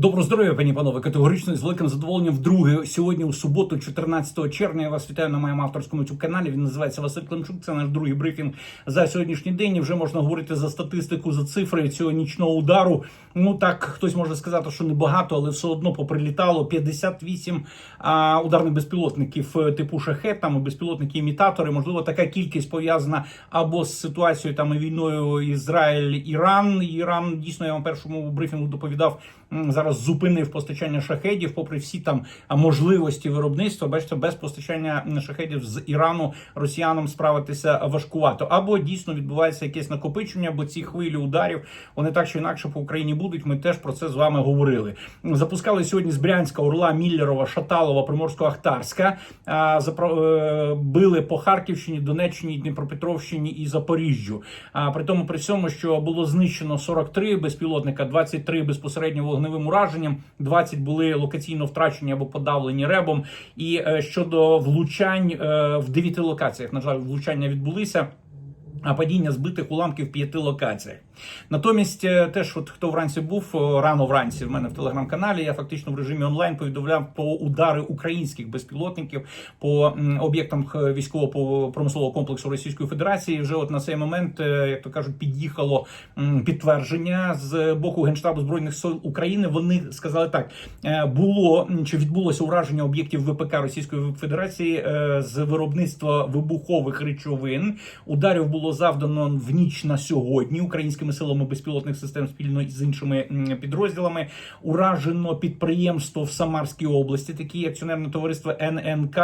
Доброго здоров'я, пані панове. Категорично з великим задоволенням вдруге сьогодні, у суботу, 14 червня. Я вас вітаю на моєму авторському youtube каналі. Він називається Василь Климчук. Це наш другий брифінг за сьогоднішній день. І вже можна говорити за статистику, за цифри цього нічного удару. Ну так хтось може сказати, що небагато, але все одно поприлітало 58 а, ударних безпілотників е, типу шахет, там безпілотники імітатори. Можливо, така кількість пов'язана або з ситуацією там війною Ізраїль-Іран. Іран дійсно я вам першому брифінгу доповідав. Зараз зупинив постачання шахедів, попри всі там можливості виробництва. Бачите, без постачання шахедів з Ірану росіянам справитися важкувато. Або дійсно відбувається якесь накопичення, бо ці хвилі ударів вони так чи інакше по Україні будуть. Ми теж про це з вами говорили. Запускали сьогодні з Брянська, Орла, Міллерова, Шаталова, Приморсько-Ахтарська. Е, Били по Харківщині, Донеччині, Дніпропетровщині і Запоріжжю. А при тому при цьому, що було знищено 43 безпілотника, 23 безпосередньо вогневим ураженням, 20 були локаційно втрачені або подавлені ребом. І е, щодо влучань е, в 9 локаціях, на жаль, влучання відбулися. А падіння збитих уламків в п'яти локаціях. Натомість, е, теж, от хто вранці був е, рано вранці в мене в телеграм-каналі, я фактично в режимі онлайн повідомляв про удари українських безпілотників по об'єктам військово-промислового комплексу Російської Федерації. Вже от на цей момент, е, як то кажуть, під'їхало підтвердження з боку Генштабу збройних сил України. Вони сказали так: було чи відбулося ураження об'єктів ВПК Російської Федерації з виробництва вибухових речовин. Ударів було завдано в ніч на сьогодні українськими силами безпілотних систем спільно з іншими підрозділами. Уражено підприємство в Самарській області, такі акціонерне товариство ННК,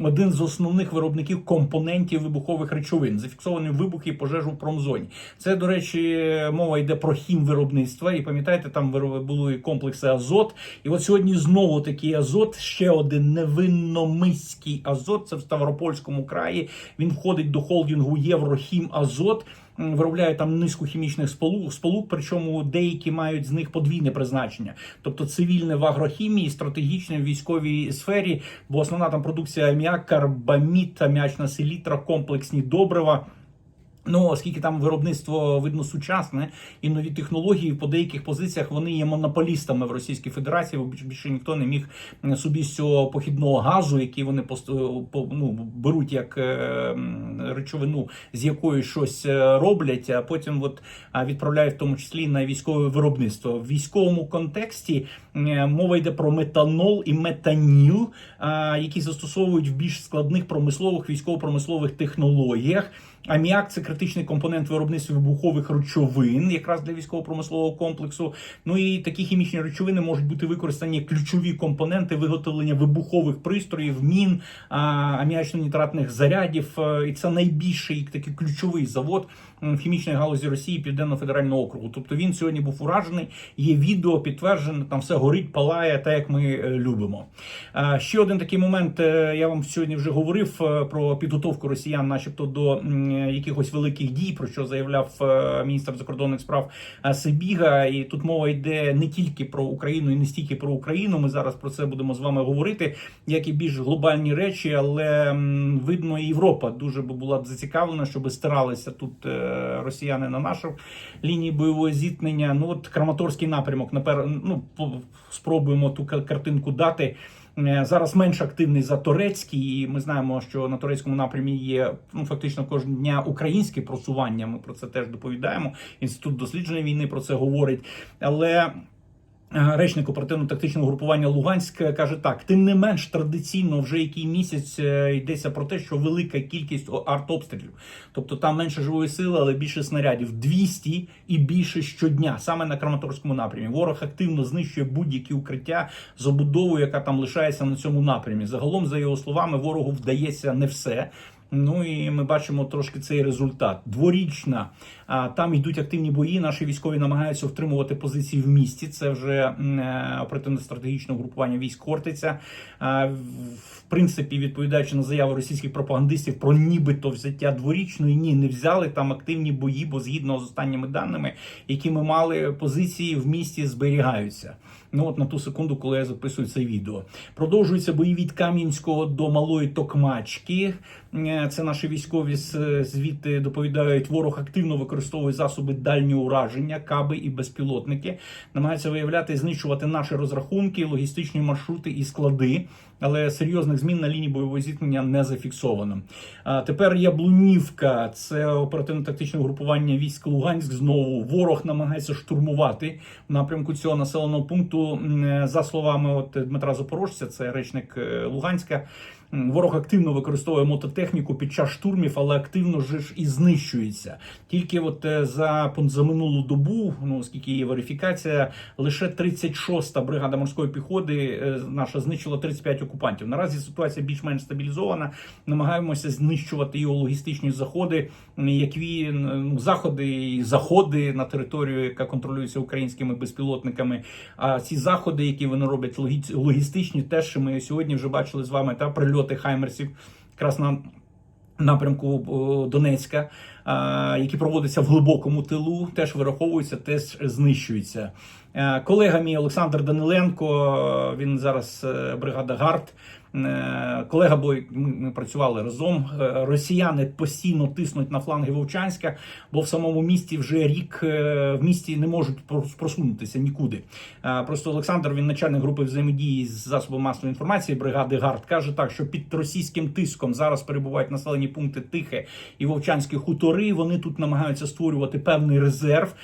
один з основних виробників компонентів вибухових речовин. Зафіксовані вибухи і пожежу в промзоні. Це, до речі, мова йде про хімвиробництво. І пам'ятаєте, там були комплекси Азот. І от сьогодні знову такий Азот, ще один невинномиський Азот. Це в Ставропольському краї. Він входить до холдингу Єврохім Азот. М, Виробляє там низку хімічних сполук, сполук, причому деякі мають з них подвійне призначення, тобто цивільне в агрохімії, стратегічне в військовій сфері, бо основна там продукція аміак, карбамід, аміачна селітра, комплексні добрива. Ну, оскільки там виробництво видно сучасне і нові технології по деяких позиціях вони є монополістами в Російській Федерації, бо більше ніхто не міг собі з цього похідного газу, який вони по- ну, беруть як е, речовину, з якої щось е, роблять, а потім от відправляють в тому числі на військове виробництво. В військовому контексті е, мова йде про метанол і метаніл, які застосовують в більш складних промислових військово-промислових технологіях. Аміак це критичний компонент виробництва вибухових речовин, якраз для військово-промислового комплексу. Ну і такі хімічні речовини можуть бути використані як ключові компоненти виготовлення вибухових пристроїв, мін, аміачно-нітратних зарядів. Е, І це найбільший такий ключовий завод в хімічній галузі Росії Південно-Федерального округу. Тобто він сьогодні був уражений. Є відео підтверджене, там все горить, палає, так як ми е, любимо. Ще один такий момент. е, Я вам сьогодні вже говорив е, про підготовку росіян, начебто, до якихось великих дій, про що заявляв е, міністр закордонних справ е, Сибіга. І тут мова йде не тільки про Україну і не стільки про Україну. Ми зараз про це будемо з вами говорити, як і більш глобальні речі, але видно, Європа дуже би була б зацікавлена, щоб стиралися тут е, росіяни на нашу лінії бойового зіткнення. Ну от Краматорський напрямок, напер... ну, спробуємо ту картинку дати. Е, Зараз менш активний за турецький, і ми знаємо, що на турецькому напрямі є ну фактично кожного дня українське просування. Ми про це теж доповідаємо. Інститут дослідження війни про це говорить. Але речник оперативно-тактичного групування Луганськ е, каже так: тим не менш традиційно вже який місяць е, йдеться про те, що велика кількість артобстрілів, тобто там менше живої сили, але більше снарядів 200 і більше щодня, саме на Краматорському напрямі. Ворог активно знищує будь-які укриття забудову, яка там лишається на цьому напрямі. Загалом, за його словами, ворогу вдається не все. Ну і ми бачимо трошки цей результат. Дворічна там йдуть активні бої. Наші військові намагаються втримувати позиції в місті. Це вже е, оперативно-стратегічне групування військ Хортиця. Принципі, відповідаючи на заяви російських пропагандистів про нібито взяття дворічної, ні, не взяли там активні бої, бо згідно з останніми даними, які ми мали, позиції в місті зберігаються. Ну от на ту секунду, коли я записую це відео, продовжуються бої від Кам'янського до Малої Токмачки. Е, Це наші військові звідти доповідають. Ворог активно використовує засоби дальнього ураження, каби і безпілотники. Намагається виявляти знищувати наші розрахунки, логістичні маршрути і склади. Але серйозних змін на лінії бойового зіткнення не зафіксовано. А тепер Яблунівка, це оперативно-тактичне групування військ Луганськ. Знову ворог намагається штурмувати в напрямку цього населеного пункту. За словами от Дмитра Запорожця, це речник е, Луганська. Ворог активно використовує мототехніку під час штурмів, але активно ж і знищується. Тільки от е, за, за минулу добу, ну оскільки є верифікація, лише 36-та бригада морської піхоти е, наша знищила 35 окупантів. Наразі ситуація більш-менш стабілізована. Намагаємося знищувати його логістичні заходи, які ну, заходи і заходи на територію, яка контролюється українськими безпілотниками. А ці заходи, які вони роблять логі- логістичні, теж ми сьогодні вже бачили з вами та прильоти хаймерсів, якраз на напрямку Донецька, а, які проводяться в глибокому тилу, теж вираховуються, теж знищуються. Е, Колега мій Олександр Даниленко, е, він зараз е, бригада ГАРД. Е, Колега, бо ми, ми працювали разом. Е, Росіяни постійно тиснуть на фланги Вовчанська, бо в самому місті вже рік е, в місті не можуть прос- просунутися нікуди. Просто Олександр, він начальник групи взаємодії з засобами масової інформації бригади ГАРД, каже так, що під російським тиском зараз перебувають населені пункти Тихе і Вовчанські хутори. Вони тут намагаються створювати певний резерв.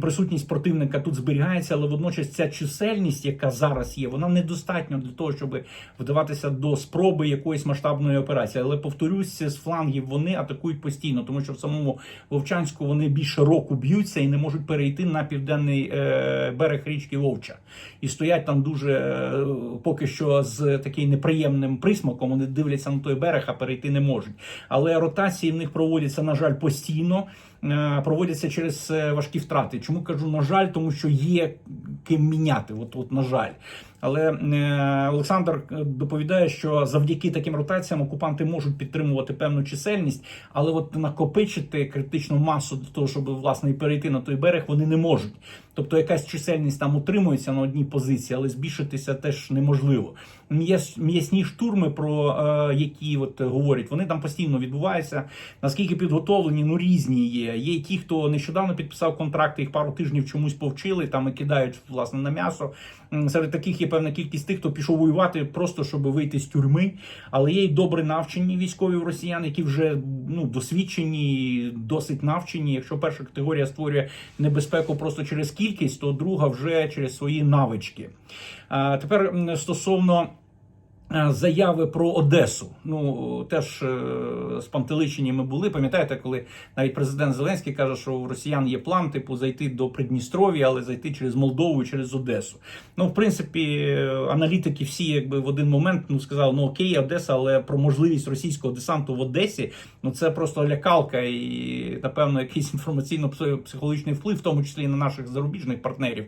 Присутність противника тут зберігається, але водночас ця чисельність, яка зараз є, вона недостатня для того, щоб вдаватися до спроби якоїсь масштабної операції. Але повторюсь, з флангів вони атакують постійно, тому що в самому Вовчанську вони більше року б'ються і не можуть перейти на південний е, берег річки Вовча. І стоять там дуже е, поки що з таким неприємним присмаком. Вони дивляться на той берег, а перейти не можуть. Але ротації в них проводяться, на жаль, постійно. Е, Проводяться через е, важкі втрати. Чому кажу на жаль, тому що є ким міняти. От, от на жаль. Але е, Олександр доповідає, що завдяки таким ротаціям окупанти можуть підтримувати певну чисельність, але от накопичити критичну масу для того, щоб власне і перейти на той берег, вони не можуть. Тобто якась чисельність там утримується на одній позиції, але збільшитися теж неможливо. М'яс- М'ясні штурми, про е, які от говорять, вони там постійно відбуваються. Наскільки підготовлені, ну різні є. Є ті, хто нещодавно підписав контракти, їх пару тижнів чомусь повчили, там і кидають власне на м'ясо. Серед таких є певна кількість тих, хто пішов воювати просто щоб вийти з тюрми. Але є й добре навчені військові росіян, які вже ну досвідчені, досить навчені. Якщо перша категорія створює небезпеку просто через кількість, то друга вже через свої навички. Тепер стосовно. е, Заяви про Одесу. Ну теж е, спантеличені ми були. Пам'ятаєте, коли навіть президент Зеленський каже, що у росіян є план, типу, зайти до Придністров'я, але зайти через Молдову через Одесу. Ну, в принципі, е, аналітики всі якби в один момент ну сказали, ну окей, Одеса, але про можливість російського десанту в Одесі, ну це просто лякалка і напевно якийсь інформаційно-психологічний вплив, в тому числі і на наших зарубіжних партнерів.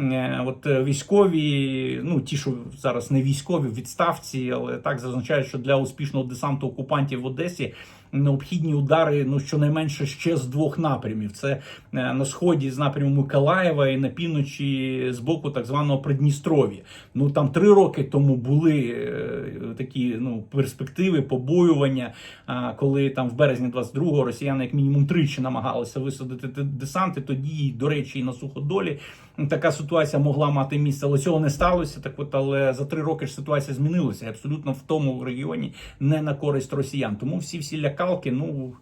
Е, От е, військові, ну ті, що зараз не військові відставці, але так зазначають, що для успішного десанту окупантів в Одесі необхідні удари ну щонайменше ще з двох напрямів: це е, на сході з напряму Миколаєва і на півночі з боку так званого Придністров'я. Ну там три роки тому були е, такі ну перспективи побоювання. а, Коли там в березні 22-го росіяни як мінімум тричі намагалися висадити десанти. Тоді, до речі, і на суходолі така ситуація могла мати місце, але цього не сталося. Так от, але за три роки ж ситуація змінилася абсолютно в тому регіоні не на користь росіян. Тому всі всі лякалки, ну.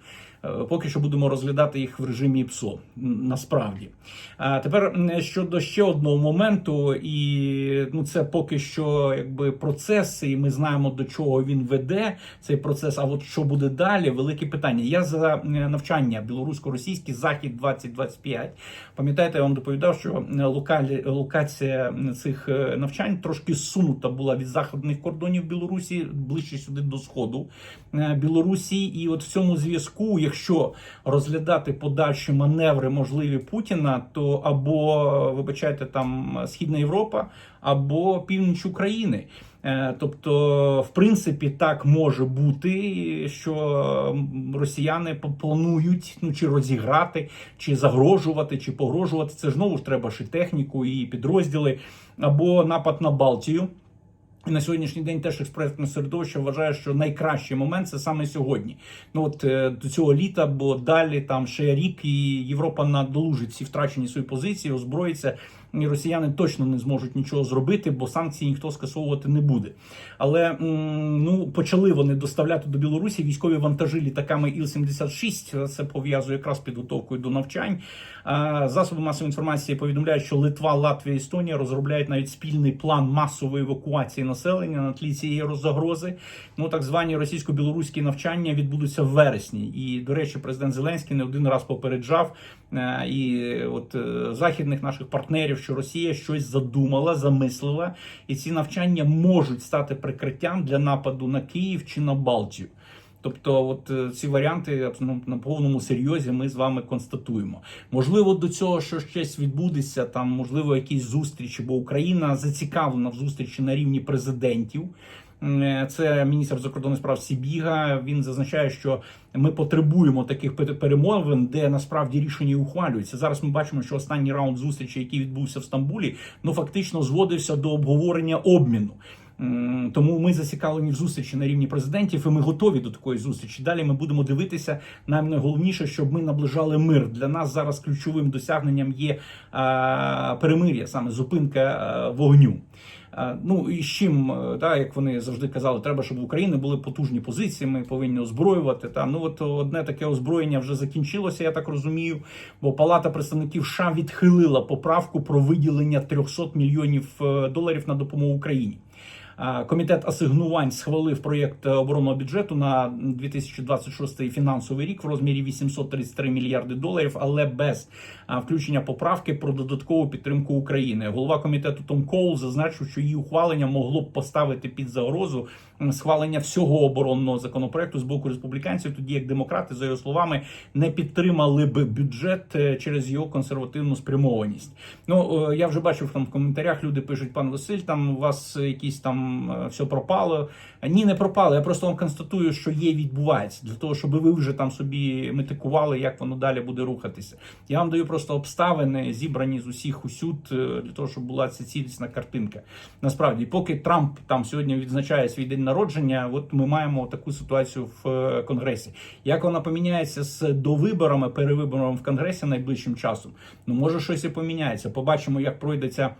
Е, Поки що будемо розглядати їх в режимі ПСО. Насправді. А тепер щодо ще одного моменту, і ну це поки що якби процес, і ми знаємо до чого він веде цей процес. А от що буде далі? Велике питання. Я за е, навчання білорусько-російський захід 2025. Пам'ятаєте, я вам доповідав, що е, локалі локація цих навчань трошки сунута була від заходних кордонів Білорусі ближче сюди до сходу Білорусі. І от в цьому зв'язку, якщо розглядати подальші маневри можливі Путіна, то або вибачайте там Східна Європа, або північ України. Е, Тобто, в принципі, так може бути, що росіяни планують ну чи розіграти, чи загрожувати, чи погрожувати. Це знову ж треба ще техніку і підрозділи, або напад на Балтію. На сьогоднішній день теж експертне середовище вважає, що найкращий момент це саме сьогодні. Ну от е, до цього літа, бо далі там ще рік, і Європа надолужить всі втрачені свої позиції, озброїться. Росіяни точно не зможуть нічого зробити, бо санкції ніхто скасовувати не буде. Але ну почали вони доставляти до Білорусі військові вантажі літаками Іл-76. Це пов'язує якраз підготовкою до навчань. Засоби масової інформації повідомляють, що Литва, Латвія Естонія розробляють навіть спільний план масової евакуації населення на тлі цієї загрози. Ну так звані російсько-білоруські навчання відбудуться в вересні. І до речі, президент Зеленський не один раз попереджав е, і от е, західних наших партнерів, що Росія щось задумала, замислила, і ці навчання можуть стати прикриттям для нападу на Київ чи на Балтію. Тобто, от е, ці варіанти ну, на повному серйозі ми з вами констатуємо. Можливо, до цього що щось відбудеться, там можливо якісь зустрічі, бо Україна зацікавлена в зустрічі на рівні президентів. Е, Це міністр закордонних справ Сібіга. Він зазначає, що ми потребуємо таких перемовин, де насправді рішення ухвалюються. Зараз ми бачимо, що останній раунд зустрічі, який відбувся в Стамбулі, ну фактично зводився до обговорення обміну. Тому ми зацікавлені в зустрічі на рівні президентів, і ми готові до такої зустрічі. Далі ми будемо дивитися. Нам найголовніше, щоб ми наближали мир. Для нас зараз ключовим досягненням є перемир'я, саме зупинка вогню. А, Ну і з чим, е, та, як вони завжди казали, треба, щоб в Україні були потужні позиції. Ми повинні озброювати. Та ну от одне таке озброєння вже закінчилося, я так розумію. Бо Палата представників США відхилила поправку про виділення 300 мільйонів е, доларів на допомогу Україні. Комітет асигнувань схвалив проєкт оборонного бюджету на 2026 фінансовий рік в розмірі 833 мільярди доларів, але без включення поправки про додаткову підтримку України. Голова комітету Том Коул зазначив, що її ухвалення могло б поставити під загрозу схвалення всього оборонного законопроекту з боку республіканців, тоді як демократи, за його словами, не підтримали би бюджет е, через його консервативну спрямованість. Ну е, я вже бачив там в коментарях. Люди пишуть: пан Василь, там у вас якісь там е, все пропало. Ні, не пропало. Я просто вам констатую, що є відбувається для того, щоб ви вже там собі метикували, як воно далі буде рухатися. Я вам даю просто обставини, зібрані з усіх усюд, е, для того, щоб була ця цілісна картинка. Насправді, поки Трамп там сьогодні відзначає свій день народження, от ми маємо таку ситуацію в е, Конгресі. Як вона поміняється з довиборами, перевиборами в Конгресі найближчим часом? Ну може щось і поміняється. Побачимо, як пройдеться.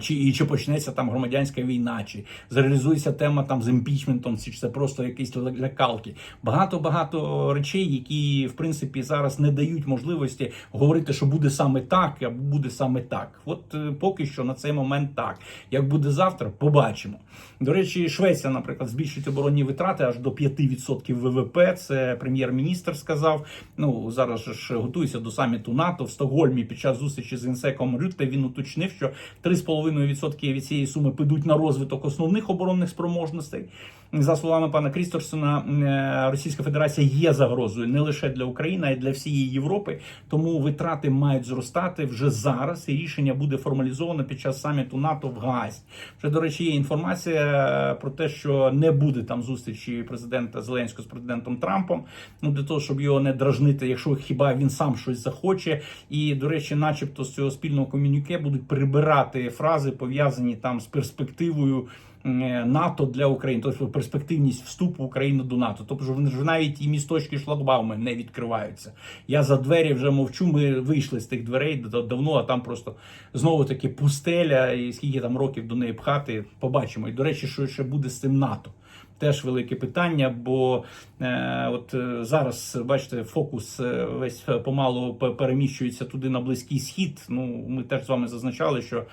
Чи і чи почнеться там громадянська війна, чи зреалізується тема там з імпічментом, чи це просто якісь ля- лякалки. Багато багато речей, які в принципі зараз не дають можливості говорити, що буде саме так, або буде саме так. От е, поки що на цей момент так. Як буде завтра, побачимо. До речі, Швеція, наприклад, збільшить оборонні витрати аж до 5% ВВП. Це прем'єр-міністр сказав. Ну зараз ж готується до саміту НАТО в Стокгольмі. Під час зустрічі з інсеком Рютте він уточнив, що 3,5% від цієї суми підуть на розвиток основних оборонних спроможностей. За словами пана Крісторсона, е, Російська Федерація є загрозою не лише для України, а й для всієї Європи. Тому витрати мають зростати вже зараз. І рішення буде формалізовано під час саміту НАТО в Гаазі. Вже до речі, є інформація про те, що не буде там зустрічі президента Зеленського з президентом Трампом. Ну для того, щоб його не дражнити, якщо хіба він сам щось захоче. І до речі, начебто з цього спільного комюніке будуть прибирати фрази пов'язані там з перспективою. е, НАТО для України, тобто перспективність вступу України до НАТО. Тобто вже вже навіть і місточки шлагбауми не відкриваються. Я за двері вже мовчу. Ми вийшли з тих дверей давно, а там просто знову таки пустеля, і скільки там років до неї пхати. Побачимо. І до речі, що ще буде з цим НАТО. Теж велике питання, бо е, от е, зараз бачите, фокус е, весь помалу пе- переміщується туди на близький схід. Ну ми теж з вами зазначали, що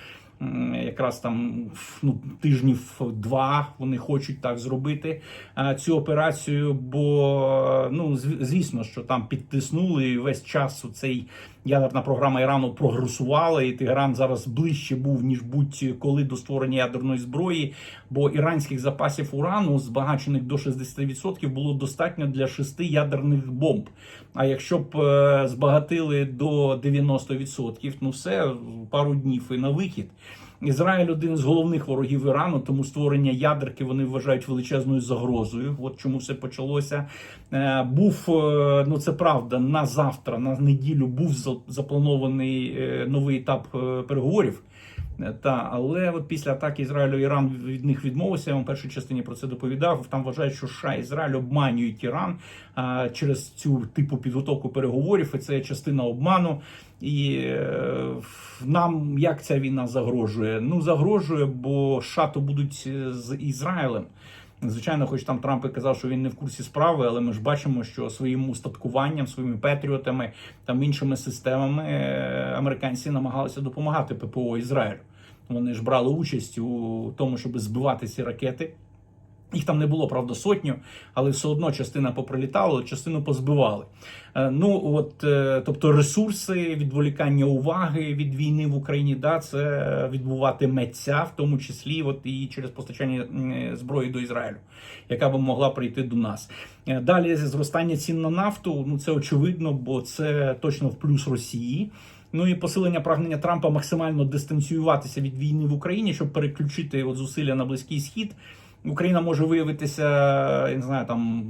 якраз там ну, тижнів два вони хочуть так зробити цю операцію. Бо ну звісно, що там підтиснули весь час цей ядерна програма Ірану прогресувала, і Тегеран зараз ближче був ніж будь-коли до створення ядерної зброї. Бо іранських запасів урану, збагачених до 60%, було достатньо для шести ядерних бомб. А якщо б е, збагатили до 90%, ну все пару днів і на вихід. Ізраїль один з головних ворогів Ірану, тому створення ядерки вони вважають величезною загрозою. От чому все почалося. Е, Був е, ну це правда. На завтра, на неділю, був за- запланований е, новий етап переговорів. Е, Та, але от після атаки Ізраїлю Іран від них відмовився. Я вам в першій частині про це доповідав. Там вважають, що США Ізраїль обманюють Іран а, через цю типу підготовку переговорів. І це частина обману. І е, нам як ця війна загрожує? Ну загрожує, бо США то будуть е, з Ізраїлем. Звичайно, хоч там Трамп і казав, що він не в курсі справи, але ми ж бачимо, що своїм устаткуванням, своїми петріотами там іншими системами американці намагалися допомагати ППО Ізраїлю. Вони ж брали участь у тому, щоб збивати ці ракети. Їх там не було, правда, сотню, але все одно частина поприлітала, частину позбивали. Е, Ну от, е, тобто, ресурси, відволікання уваги від війни в Україні, да, це відбуватиметься, в тому числі, от і через постачання зброї до Ізраїлю, яка би могла прийти до нас. Е, Далі зростання цін на нафту. Ну це очевидно, бо це точно в плюс Росії. Ну і посилення прагнення Трампа максимально дистанціюватися від війни в Україні, щоб переключити от зусилля на близький схід. Україна може виявитися, я не знаю, там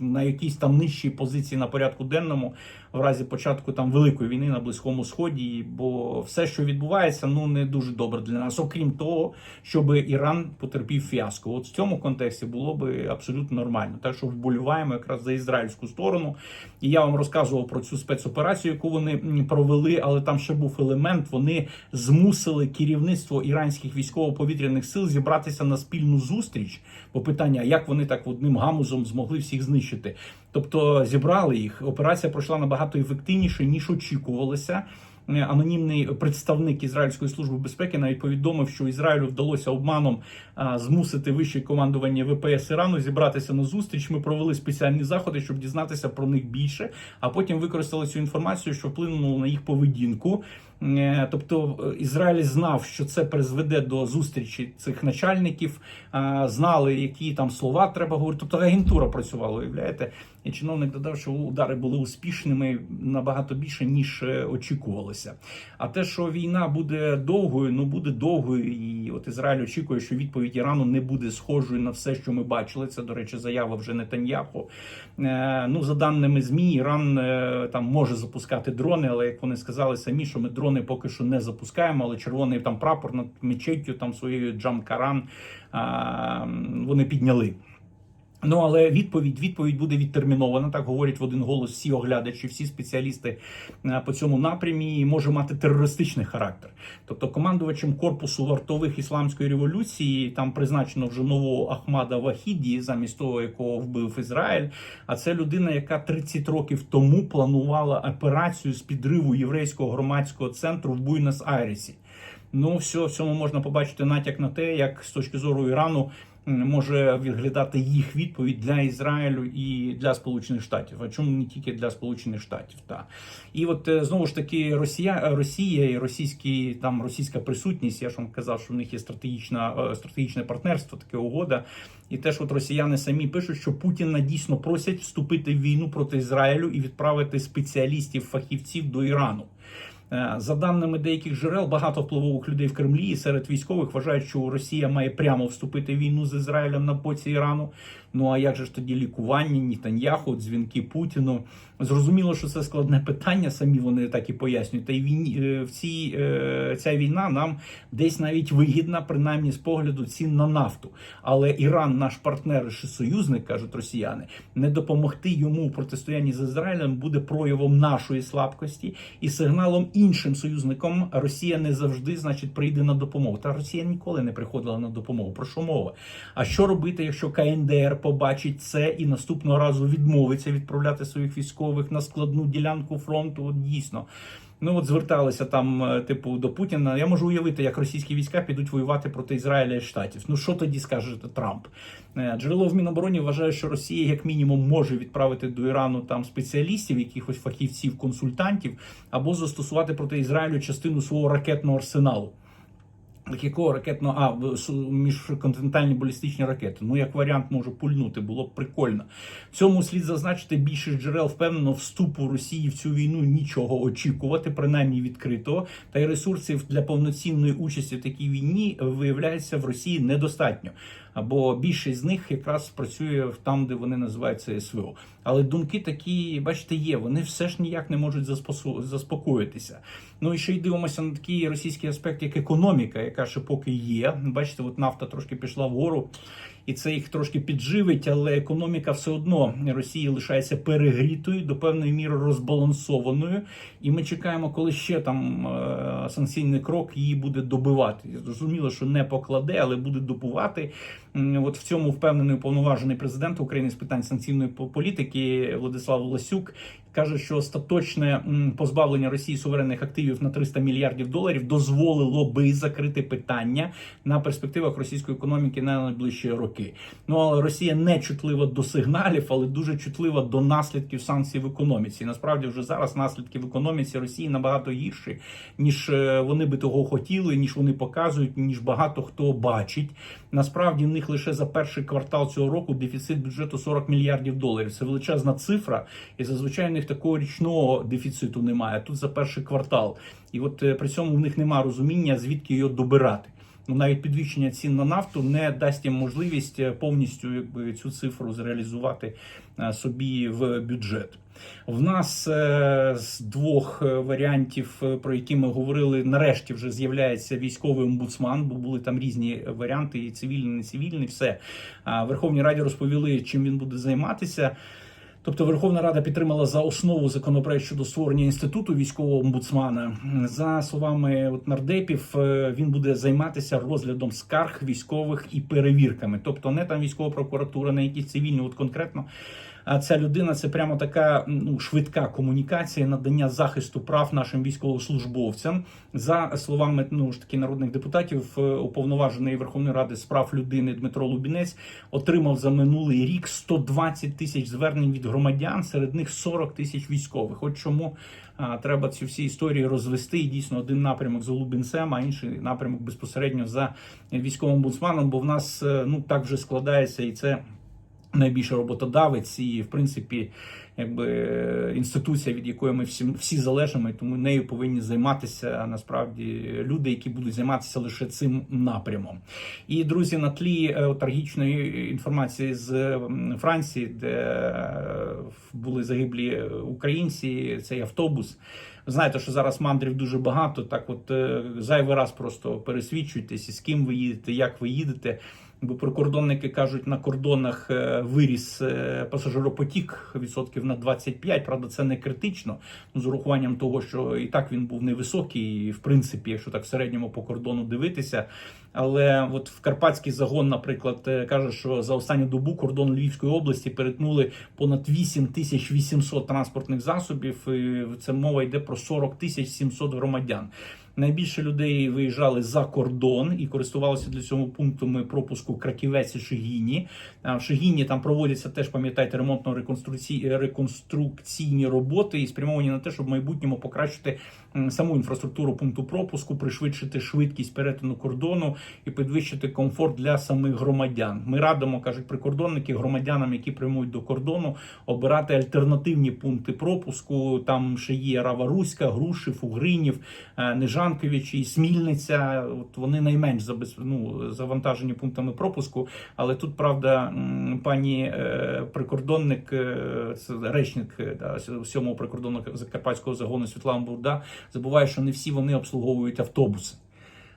на якійсь там нижчій позиції на порядку денному в разі початку там великої війни на близькому сході, бо все, що відбувається, ну не дуже добре для нас, окрім того, щоб Іран потерпів фіаско. От в цьому контексті було би абсолютно нормально. Так що вболіваємо якраз за ізраїльську сторону. І я вам розказував про цю спецоперацію, яку вони провели, але там ще був елемент. Вони змусили керівництво іранських військово-повітряних сил зібратися на спільну зустріч. Бо питання, як вони так одним гамузом змогли всіх знищити. Тобто зібрали їх. Операція пройшла набагато ефективніше ніж очікувалося. Е, Анонімний представник Ізраїльської служби безпеки навіть повідомив, що Ізраїлю вдалося обманом змусити вище командування ВПС Ірану зібратися на зустріч. Ми провели спеціальні заходи, щоб дізнатися про них більше, а потім використали цю інформацію, що вплинуло на їх поведінку. Е, Тобто е, Ізраїль знав, що це призведе до зустрічі цих начальників, знали, які там слова треба говорити. Тобто агентура працювала, уявляєте? І чиновник додав, що удари були успішними набагато більше ніж е, очікувалося. А те, що війна буде довгою, ну буде довгою, і от Ізраїль очікує, що відповідь Ірану не буде схожою на все, що ми бачили. Це, до речі, заява вже Нетаньяху. Е, Ну за даними змі, Іран е, там може запускати дрони, але як вони сказали самі, що ми дрони поки що не запускаємо. Але червоний там прапор над мечеттю, там своєю Джамкаран вони підняли. Ну, але відповідь відповідь буде відтермінована. Так говорять в один голос всі оглядачі, всі спеціалісти е, по цьому напрямі і може мати терористичний характер. Тобто, командувачем корпусу вартових ісламської революції там призначено вже нового Ахмада Вахіді, замість того, якого вбив Ізраїль. А це людина, яка 30 років тому планувала операцію з підриву єврейського громадського центру в Буйнос-Айресі. Ну, все, в цьому можна побачити натяк на те, як з точки зору Ірану може виглядати їх відповідь для Ізраїлю і для Сполучених Штатів. А чому не тільки для Сполучених Штатів? Та і от е, знову ж таки, Росія, Росія і російські там російська присутність. Я ж вам казав, що в них є стратегічна е, стратегічне партнерство, таке угода. І теж от росіяни самі пишуть, що Путіна дійсно просять вступити в війну проти Ізраїлю і відправити спеціалістів фахівців до Ірану. Е, За даними деяких джерел, багато впливових людей в Кремлі і серед військових вважають, що Росія має прямо вступити в війну з Ізраїлем на боці Ірану. Ну а як же ж тоді лікування, Нітаньяху, дзвінки Путіну? Зрозуміло, що це складне питання. Самі вони так і пояснюють. Та й війні е, в цій е, ця війна нам десь навіть вигідна, принаймні з погляду цін на нафту. Але Іран, наш партнер і союзник, кажуть росіяни, не допомогти йому у протистоянні з Ізраїлем буде проявом нашої слабкості і сигналом іншим союзникам. Росія не завжди, значить, прийде на допомогу. Та Росія ніколи не приходила на допомогу. Про що мова? А що робити, якщо КНДР побачить це і наступного разу відмовиться відправляти своїх військових на складну ділянку фронту? От дійсно. Ну от зверталися там, е, типу, до Путіна. Я можу уявити, як російські війська підуть воювати проти Ізраїля і Штатів. Ну що тоді скаже Трамп? Е, Джерело в Мінобороні вважає, що Росія як мінімум може відправити до Ірану там спеціалістів, якихось фахівців, консультантів, або застосувати проти Ізраїлю частину свого ракетного арсеналу. Якого ракетного, а міжконтинентальні балістичні ракети. Ну, як варіант, може пульнути, було б прикольно. В цьому слід зазначити більше джерел впевнено вступу Росії в цю війну нічого очікувати, принаймні відкритого. Та й ресурсів для повноцінної участі в такій війні виявляється в Росії недостатньо. Бо більшість з них якраз працює там, де вони називаються СВО. Але думки такі, бачите, є. Вони все ж ніяк не можуть заспокоїтися. Ну і ще й дивимося на такий російський аспект, як економіка, яка ще поки є. Бачите, от нафта трошки пішла вгору, і це їх трошки підживить, але економіка все одно Росії лишається перегрітою, до певної міри розбалансованою. І ми чекаємо, коли ще там е, санкційний крок її буде добивати. Зрозуміло, що не покладе, але буде добувати. От в цьому впевнений уповноважений президент України з питань санкційної політики Владислав Ласюк каже, що остаточне позбавлення Росії суверенних активів на 300 мільярдів доларів дозволило би закрити питання на перспективах російської економіки на найближчі роки. Ну але Росія не чутлива до сигналів, але дуже чутлива до наслідків санкцій в економіці. Насправді вже зараз наслідки в економіці Росії набагато гірші, ніж е, вони би того хотіли, ніж вони показують, ніж багато хто бачить. Насправді в них лише за перший квартал цього року дефіцит бюджету 40 мільярдів доларів. Це величезна цифра, і зазвичай в них такого річного дефіциту немає. Тут за перший квартал. І от е, при цьому в них немає розуміння, звідки його добирати. Ну, навіть підвищення цін на нафту не дасть їм можливість е, повністю якби, цю цифру зреалізувати е, собі в бюджет. В нас е, з двох варіантів, про які ми говорили, нарешті вже з'являється військовий омбудсман, бо були там різні варіанти, і цивільний, і не цивільний. Все Верховній Раді розповіли, чим він буде займатися. Тобто Верховна Рада підтримала за основу законопроект щодо створення інституту військового омбудсмана. За словами от нардепів, е, він буде займатися розглядом скарг військових і перевірками. Тобто не там військова прокуратура, не якісь цивільні, от конкретно. Ця людина це прямо така ну швидка комунікація, надання захисту прав нашим військовослужбовцям. За словами ну ж таки народних депутатів, е, уповноважений Верховної Ради з прав людини Дмитро Лубінець отримав за минулий рік 120 тисяч звернень від громадян, серед них 40 тисяч військових. От чому а, треба ці всі історії розвести. І дійсно один напрямок за Лубінцем, а інший напрямок безпосередньо за військовим омбудсманом, бо в нас е, ну так вже складається, і це найбільше роботодавець, і в принципі, якби інституція, від якої ми всі, всі залежимо, і тому нею повинні займатися насправді люди, які будуть займатися лише цим напрямом. І друзі, на тлі е, трагічної інформації з Франції, де е, були загиблі українці, цей автобус. Ви знаєте, що зараз мандрів дуже багато. Так, от е, зайвий раз просто пересвідчуйтесь, з ким ви їдете, як ви їдете. Бо прикордонники кажуть, на кордонах е, виріс е, пасажиропотік відсотків на 25. Правда, це не критично. Ну, з урахуванням того, що і так він був невисокий, в принципі, якщо так в середньому по кордону дивитися. Але от в Карпатський загон, наприклад, е, каже, що за останню добу кордон Львівської області перетнули понад 8 тисяч 800 транспортних засобів. І це мова йде про 40 тисяч 700 громадян. Найбільше людей виїжджали за кордон і користувалися для цього пунктами пропуску Краківець і Шегіні. А В Шегіні там проводяться теж, пам'ятаєте, ремонтно-реконструкційні реконструкційні роботи і спрямовані на те, щоб в майбутньому покращити саму інфраструктуру пункту пропуску, пришвидшити швидкість перетину кордону і підвищити комфорт для самих громадян. Ми радимо, кажуть прикордонники, громадянам, які прямують до кордону, обирати альтернативні пункти пропуску. Там ще є Рава Руська, Грушів, Угринів, е, Нежанкович і Смільниця. От вони найменш ну, завантажені пунктами пропуску. Але тут правда, пані е, прикордонник, е, речник е, да, сьомого прикордонного закарпатського загону Світлана Бурда забуває, що не всі вони обслуговують автобуси.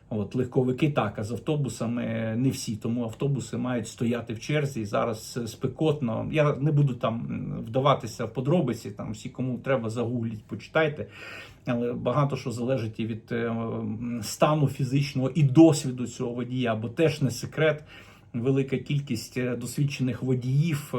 От легковики так, а з автобусами не всі. Тому автобуси мають стояти в черзі. Зараз е, спекотно. Я не буду там вдаватися в подробиці. Там всі, кому треба, загугліть, почитайте. Але багато що залежить і від е, стану фізичного і досвіду цього водія, бо теж не секрет. Велика кількість е, досвідчених водіїв.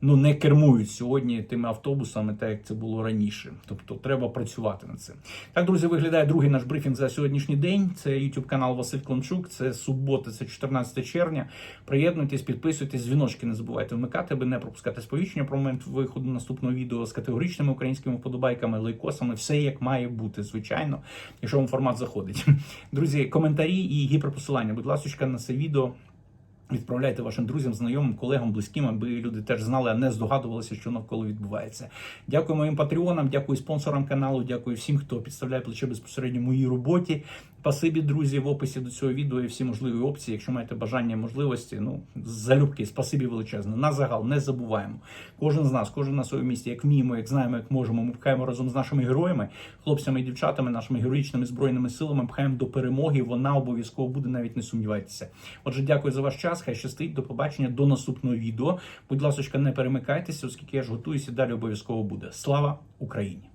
Ну не кермують сьогодні тими автобусами, так як це було раніше. Тобто треба працювати над цим. Так, друзі, виглядає другий наш брифінг за сьогоднішній день. Це YouTube канал Василь Клончук. Це субота, це 14 червня. Приєднуйтесь, підписуйтесь, дзвіночки не забувайте вмикати, аби не пропускати сповіщення про момент виходу наступного відео з категоричними українськими вподобайками, лайкосами. Все як має бути, звичайно, якщо вам формат заходить. Друзі, коментарі і гіперпосилання. Будь ласка, на це відео. Відправляйте вашим друзям, знайомим, колегам, близьким, аби люди теж знали, а не здогадувалися, що навколо відбувається. Дякую моїм патреонам, дякую спонсорам каналу, дякую всім, хто підставляє плече безпосередньо моїй роботі. Спасибі, друзі, в описі до цього відео є всі можливі опції. Якщо маєте бажання можливості, ну залюбки, спасибі величезне. На загал не забуваємо. Кожен з нас, кожен на своєму місці, як вміємо, як знаємо, як можемо. Ми пхаємо разом з нашими героями, хлопцями і дівчатами, нашими героїчними збройними силами. Пхаємо до перемоги. Вона обов'язково буде, навіть не сумнівайтеся. Отже, дякую за ваш час. Хай щастить. До побачення, до наступного відео. Будь ласка, не перемикайтеся, оскільки я ж готуюся. Далі обов'язково буде. Слава Україні!